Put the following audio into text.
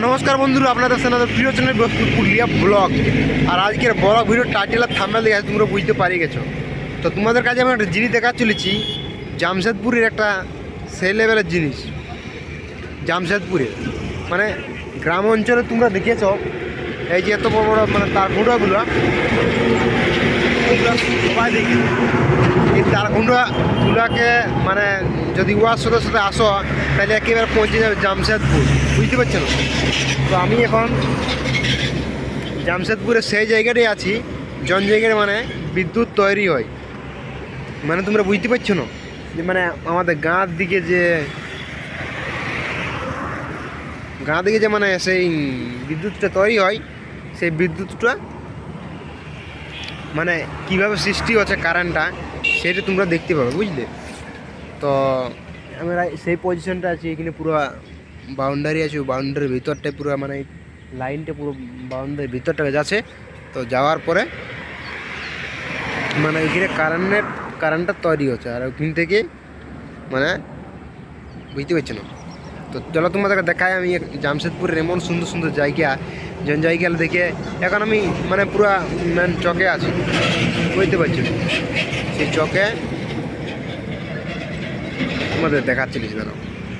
নমস্কার বন্ধুরা, আপনাদের সাথে প্রিয় চ্যানেল পুরুলিয়া ব্লগ। আর আজকের বড় ভিডিও টাইটেল আর থাম্বেল দেখে তোমরা বুঝতে পারি গেছো। তো তোমাদের কাছে আমি একটা জিনিস দেখা চলেছি, জামশেদপুরের একটা সেই লেভেলের জিনিস। জামশেদপুরে। মানে গ্রাম অঞ্চলে তোমরা দেখেছ, এই যে এত বড় বড় মানে তার গুঁড়োগুলো সবাই দেখি। এই তারকুন্ডাগুলোকে মানে যদি উয়ার সাথে সাথে আসো, তাহলে একেবারে পৌঁছে যাবে জামশেদপুর। বুঝতে পারছ না তো আমি এখন জামশেদপুরের সেই জায়গাটাই আছি, জন জায়গায় মানে বিদ্যুৎ তৈরি হয়। মানে তোমরা বুঝতে পারছ না? যে মানে আমাদের গাঁর দিকে যে গাঁ দিকে যে মানে সেই বিদ্যুৎটা তৈরি হয়, সেই বিদ্যুৎটা মানে কীভাবে সৃষ্টি হচ্ছে কারেন্টটা, সেটা তোমরা দেখতে পাবে, বুঝলে? তো আমরা সেই পজিশনটা আছি, এখানে পুরো বাউন্ডারি আছে বাউন্ডারির ভিতরটায় পুরো মানে লাইনটা পুরো বাউন্ডারির ভিতরটা যাচ্ছে। তো যাওয়ার পরে মানে এখানে কারেন্টের, কারেন্টটা তৈরি হচ্ছে, আর ওখান থেকে মানে বুঝতে পারছি না। তো চলো তোমাদেরকে দেখাই, আমি জামশেদপুরের এমন সুন্দর সুন্দর জায়গা যে জায়গা দেখে এখন আমি মানে পুরো মেন চকে আছি, বুঝতে পারছি সেই চকে তোমাদের দেখাচ্ছি দাঁড়াও